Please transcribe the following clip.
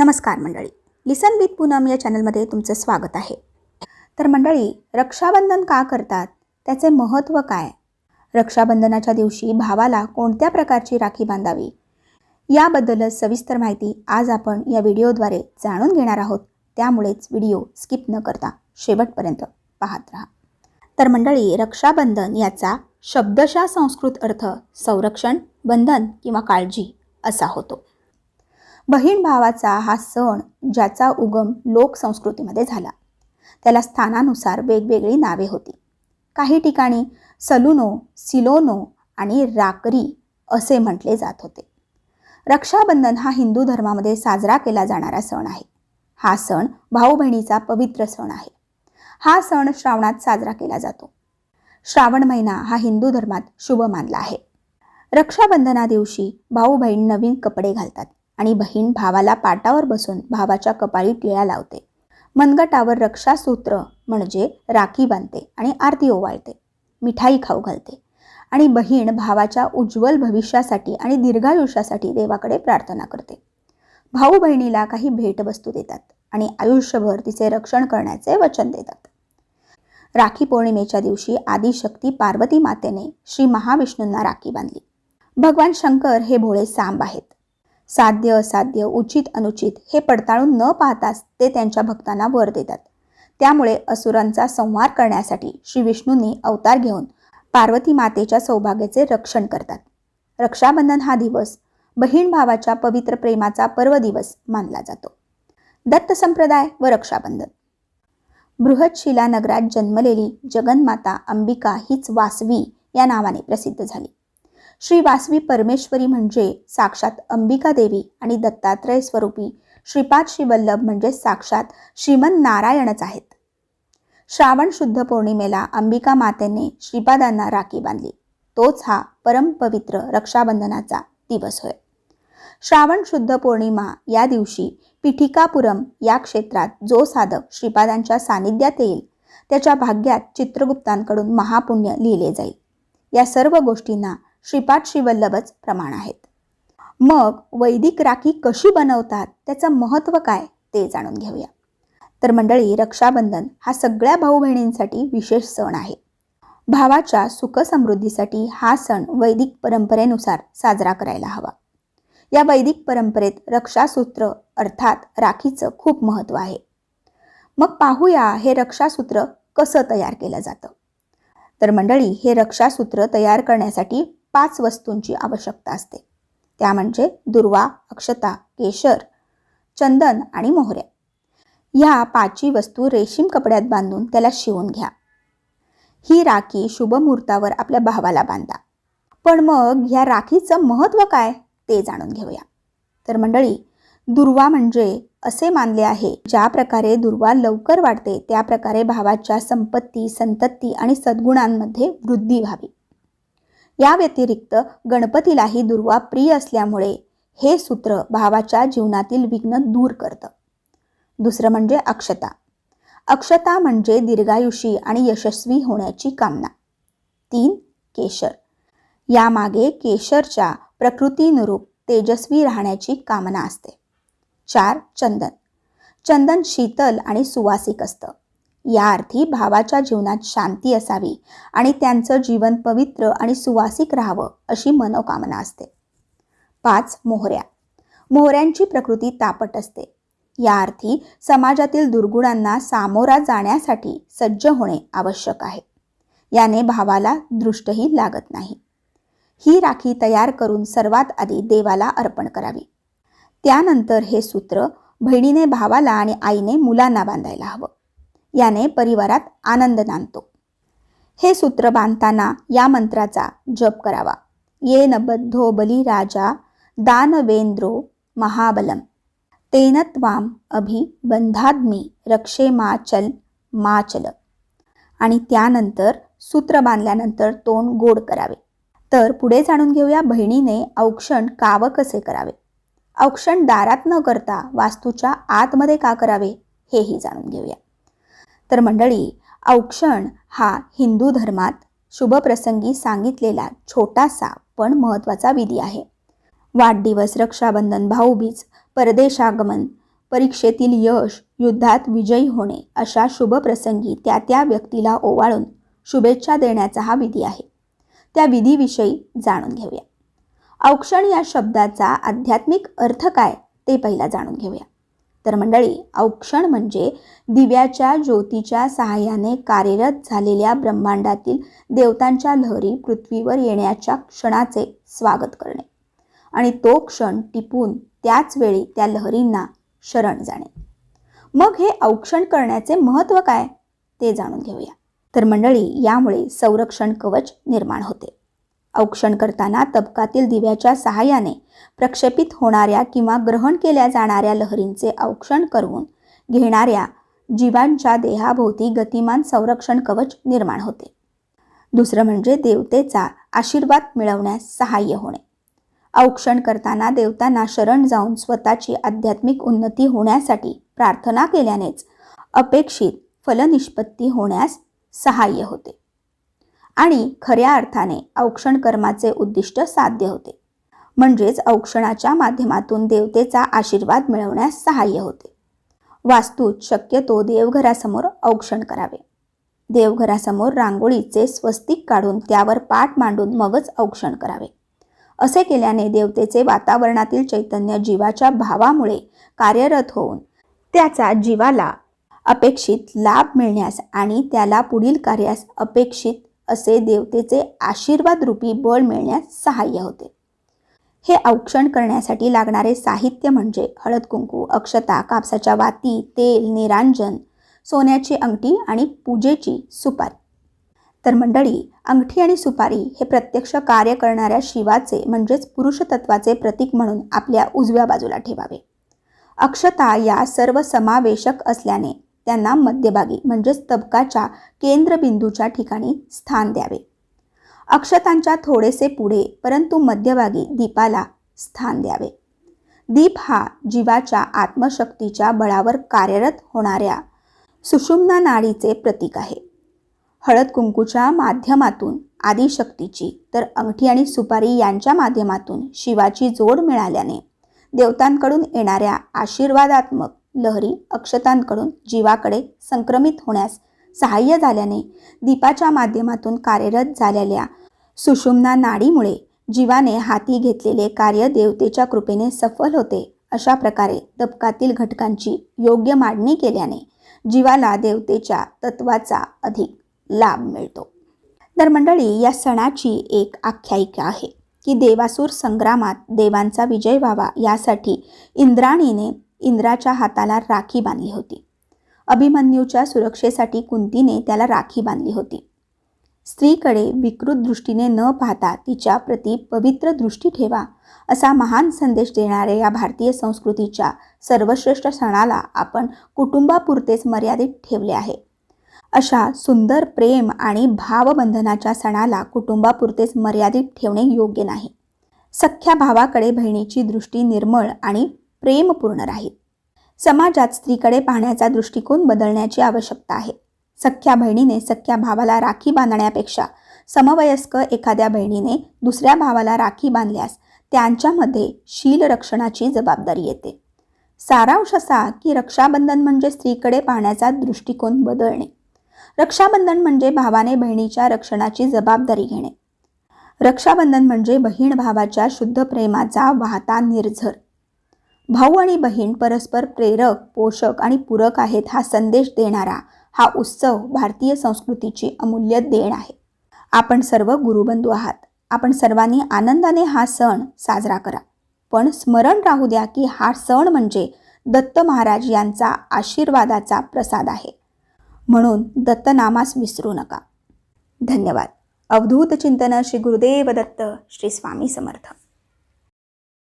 नमस्कार मंडळी. लिसन विथ पूनम या चॅनलमध्ये तुमचं स्वागत आहे. तर मंडळी रक्षाबंधन का करतात? त्याचे महत्त्व काय? रक्षाबंधनाच्या दिवशी भावाला कोणत्या प्रकारची राखी बांधावी? याबद्दलच सविस्तर माहिती आज आपण या व्हिडिओद्वारे जाणून घेणार आहोत. त्यामुळेच व्हिडिओ स्किप न करता शेवटपर्यंत पाहत राहा. तर मंडळी रक्षाबंधन याचा शब्दशः संस्कृत अर्थ संरक्षण बंधन किंवा काळजी असा होतो. बहीण भावाचा हा सण ज्याचा उगम लोकसंस्कृतीमध्ये झाला. त्याला स्थानानुसार वेगवेगळी नावे होती. काही ठिकाणी सलुनो सिलोनो आणि राकरी असे म्हटले जात होते. रक्षाबंधन हा हिंदू धर्मामध्ये साजरा केला जाणारा सण आहे. हा सण भाऊ बहिणीचा पवित्र सण आहे. हा सण श्रावणात साजरा केला जातो. श्रावण महिना हा हिंदू धर्मात शुभ मानला आहे. रक्षाबंधना दिवशी भाऊ बहीण नवीन कपडे घालतात. आणि बहीण भावाला पाटावर बसून भावाच्या कपाळी टिळ्या लावते. मनगटावर रक्षासूत्र म्हणजे राखी बांधते आणि आरती ओवाळते. मिठाई खाऊ घालते. आणि बहीण भावाच्या उज्ज्वल भविष्यासाठी आणि दीर्घायुष्यासाठी देवाकडे प्रार्थना करते. भाऊ बहिणीला काही भेटवस्तू देतात आणि आयुष्यभर तिचे रक्षण करण्याचे वचन देतात. राखी पौर्णिमेच्या दिवशी आदिशक्ती पार्वती मातेने श्री महाविष्णूंना राखी बांधली. भगवान शंकर हे भोळे सांब आहेत. साध्य असाध्य उचित अनुचित हे पडताळून न पाहताच ते त्यांच्या भक्तांना वर देतात. त्यामुळे असुरांचा संहार करण्यासाठी श्री विष्णूंनी अवतार घेऊन पार्वती मातेच्या सौभाग्याचे रक्षण करतात. रक्षाबंधन हा दिवस बहीण भावाच्या पवित्र प्रेमाचा पर्व दिवस मानला जातो. दत्त संप्रदाय व रक्षाबंधन. बृहतशिला नगरात जन्मलेली जगन्माता अंबिका हीच वासवी या नावाने प्रसिद्ध झाली. श्री वासवी परमेश्वरी म्हणजे साक्षात अंबिका देवी आणि दत्तात्रय स्वरूपी श्रीपाद श्रीवल्लभ म्हणजे साक्षात श्रीमन नारायणच आहेत. श्रावण शुद्ध पौर्णिमेला अंबिका मातेने श्रीपादांना राखी बांधली. तोच हा परमपवित्र रक्षाबंधनाचा दिवस होय. श्रावण शुद्ध पौर्णिमा या दिवशी पिठिकापुरम या क्षेत्रात जो साधक श्रीपादांच्या सानिध्यात येईल त्याच्या भाग्यात चित्रगुप्तांकडून महापुण्य लिहिले जाईल. या सर्व गोष्टींना श्रीपाद श्रीवल्लभच प्रमाण आहेत. मग वैदिक राखी कशी बनवतात त्याचं महत्त्व काय ते जाणून घेऊया. तर मंडळी रक्षाबंधन हा सगळ्या भाऊ बहिणींसाठी विशेष सण आहे. भावाच्या सुखसमृद्धीसाठी हा सण वैदिक परंपरेनुसार साजरा करायला हवा. या वैदिक परंपरेत रक्षासूत्र अर्थात राखीचं खूप महत्त्व आहे. मग पाहूया हे रक्षासूत्र कसं तयार केलं जातं. तर मंडळी हे रक्षासूत्र तयार करण्यासाठी पाच वस्तूंची आवश्यकता असते. त्या म्हणजे दुर्वा अक्षता केशर चंदन आणि मोहऱ्या. ह्या पाचही वस्तू रेशीम कपड्यात बांधून त्याला शिवून घ्या. ही राखी शुभमुहूर्तावर आपल्या भावाला बांधा. पण मग ह्या राखीचं महत्त्व काय ते जाणून घेऊया. तर मंडळी दुर्वा म्हणजे असे मानले आहे ज्या प्रकारे दुर्वा लवकर वाढते त्या प्रकारे भावाच्या संपत्ती संतती आणि सद्गुणांमध्ये वृद्धी व्हावी. या व्यतिरिक्त गणपतीलाही दुर्वा प्रिय असल्यामुळे हे सूत्र भावाच्या जीवनातील विघ्न दूर करतं. दुसरं म्हणजे अक्षता. अक्षता म्हणजे दीर्घायुषी आणि यशस्वी होण्याची कामना. तीन केशर. यामागे केशरच्या प्रकृतीनुरूप तेजस्वी राहण्याची कामना असते. चार चंदन. चंदन शीतल आणि सुवासिक असतं. या अर्थी भावाच्या जीवनात शांती असावी आणि त्यांचं जीवन पवित्र आणि सुवासिक राहावं अशी मनोकामना असते. पाच मोहऱ्या. मोहऱ्यांची प्रकृती तापट असते. या अर्थी समाजातील दुर्गुणांना सामोरा जाण्यासाठी सज्ज होणे आवश्यक आहे. याने भावाला दृष्टही लागत नाही. ही राखी तयार करून सर्वात आधी देवाला अर्पण करावी. त्यानंतर हे सूत्र बहिणीने भावाला आणि आईने मुलांना बांधायला हवं. याने परिवारात आनंद नांदतो. हे सूत्र बांधताना या मंत्राचा जप करावा. ये बद्धो बली राजा दानवेंद्रो महाबलम. तेन त्वाम अभि बंधाद्मी रक्षे माचल माचल आणि त्यानंतर सूत्र बांधल्यानंतर तोंड गोड करावे. तर पुढे जाणून घेऊया बहिणीने औक्षण काव कसे करावे? औक्षण दारात न करता वास्तूच्या आतमध्ये का करावे? हेही जाणून घेऊया. तर मंडळी औक्षण हा हिंदू धर्मात शुभप्रसंगी सांगितलेला छोटासा पण महत्त्वाचा विधी आहे. वाढदिवस रक्षाबंधन भाऊबीज परदेशागमन परीक्षेतील यश युद्धात विजयी होणे अशा शुभप्रसंगी त्या त्या व्यक्तीला ओवाळून शुभेच्छा देण्याचा हा विधी आहे. त्या विधीविषयी जाणून घेऊया. औक्षण या शब्दाचा आध्यात्मिक अर्थ काय ते पहिला जाणून घेऊया. तर मंडळी औक्षण म्हणजे दिव्याच्या ज्योतीच्या सहाय्याने कार्यरत झालेल्या ब्रह्मांडातील देवतांच्या लहरी पृथ्वीवर येण्याच्या क्षणाचे स्वागत करणे. आणि तो क्षण टिपून त्याच वेळी त्या लहरींना शरण जाणे. मग हे औक्षण करण्याचे महत्त्व काय? ते जाणून घेऊया. तर मंडळी यामुळे संरक्षण कवच निर्माण होते. औक्षण करताना तबकातील दिव्याच्या सहाय्याने प्रक्षेपित होणाऱ्या किंवा ग्रहण केल्या जाणाऱ्या लहरींचे औक्षण करून घेणाऱ्या जीवांच्या देहाभोवती गतिमान संरक्षण कवच निर्माण होते. दुसरं म्हणजे देवतेचा आशीर्वाद मिळवण्यास सहाय्य होणे. औक्षण करताना देवतांना शरण जाऊन स्वतःची आध्यात्मिक उन्नती होण्यासाठी प्रार्थना केल्यानेच अपेक्षित फलनिष्पत्ती होण्यास सहाय्य होते. आणि खऱ्या अर्थाने औक्षण कर्माचे उद्दिष्ट साध्य होते. म्हणजेच औक्षणाच्या माध्यमातून देवतेचा आशीर्वाद मिळवण्यास सहाय्य होते. वास्तूत शक्यतो देवघरासमोर औक्षण करावे. देवघरासमोर रांगोळीचे स्वस्तिक काढून त्यावर पाठ मांडून मगच औक्षण करावे. असे केल्याने देवतेचे वातावरणातील चैतन्य जीवाच्या भावामुळे कार्यरत होऊन त्याचा जीवाला अपेक्षित लाभ मिळण्यास आणि त्याला पुढील कार्यास अपेक्षित असे देवतेचे आशीर्वाद रूपी बळ मिळण्यास सहाय्य होते. हे औक्षण करण्यासाठी लागणारे साहित्य म्हणजे हळद कुंकू अक्षता कापसाच्या वाती तेल निरांजन सोन्याची अंगठी आणि पूजेची सुपारी. तर मंडळी अंगठी आणि सुपारी हे प्रत्यक्ष कार्य करणाऱ्या शिवाचे म्हणजेच पुरुषतत्वाचे प्रतीक म्हणून आपल्या उजव्या बाजूला ठेवावे. अक्षता या सर्व समावेशक असल्याने त्यांना मध्यभागी म्हणजेच तबकाच्या केंद्रबिंदूच्या ठिकाणी स्थान द्यावे. अक्षतांच्या थोडेसे पुढे परंतु मध्यभागी दीपाला स्थान द्यावे. दीप हा जीवाच्या आत्मशक्तीच्या बळावर कार्यरत होणाऱ्या सुषुम्ना नाडीचे प्रतीक आहे. हळद कुंकूच्या माध्यमातून आदिशक्तीची तर अंगठी आणि सुपारी यांच्या माध्यमातून शिवाची जोड मिळाल्याने देवतांकडून येणाऱ्या आशीर्वादात्मक लहरी अक्षतांकडून जीवाकडे संक्रमित होण्यास सहाय्य झाल्याने दीपाच्या माध्यमातून कार्यरत झालेल्या सुषुम्ना नाडीमुळे जीवाने हाती घेतलेले कार्य देवतेच्या कृपेने सफल होते. अशा प्रकारे दपकातील घटकांची योग्य मांडणी केल्याने जीवाला देवतेच्या तत्वाचा अधिक लाभ मिळतो. तर मंडळी या सणाची एक आख्यायिका आहे की देवासूर संग्रामात देवांचा विजय व्हावा यासाठी इंद्राणीने इंद्राच्या हाताला राखी बांधली होती. अभिमन्यूच्या सुरक्षेसाठी कुंतीने त्याला राखी बांधली होती. स्त्रीकडे विकृत दृष्टीने न पाहता तिच्या प्रती पवित्र दृष्टी ठेवा असा महान संदेश देणाऱ्या या भारतीय संस्कृतीच्या सर्वश्रेष्ठ सणाला आपण कुटुंबापुरतेच मर्यादित ठेवले आहे. अशा सुंदर प्रेम आणि भावबंधनाच्या सणाला कुटुंबापुरतेच मर्यादित ठेवणे योग्य नाही. सख्या भावाकडे बहिणीची दृष्टी निर्मळ आणि प्रेमपूर्ण राहील. समाजात स्त्रीकडे पाहण्याचा दृष्टिकोन बदलण्याची आवश्यकता आहे. सख्या बहिणीने सख्या भावाला राखी बांधण्यापेक्षा समवयस्क एखाद्या बहिणीने दुसऱ्या भावाला राखी बांधल्यास त्यांच्यामध्ये शील रक्षणाची जबाबदारी येते. सारांश असा की रक्षाबंधन म्हणजे स्त्रीकडे पाहण्याचा दृष्टिकोन बदलणे. रक्षाबंधन म्हणजे भावाने बहिणीच्या रक्षणाची जबाबदारी घेणे. रक्षाबंधन म्हणजे बहीण भावाच्या शुद्ध प्रेमाचा वाहता निर्झर. भाऊ आणि बहीण परस्पर प्रेरक पोषक आणि पूरक आहेत हा संदेश देणारा हा उत्सव भारतीय संस्कृतीची अमूल्य देण आहे. आपण सर्व गुरुबंधू आहात. आपण सर्वांनी आनंदाने हा सण साजरा करा. पण स्मरण राहू द्या की हा सण म्हणजे दत्त महाराज यांचा आशीर्वादाचा प्रसाद आहे. म्हणून दत्तनामास विसरू नका. धन्यवाद. अवधूत चिंतन श्री गुरुदेव दत्त श्री स्वामी समर्थ.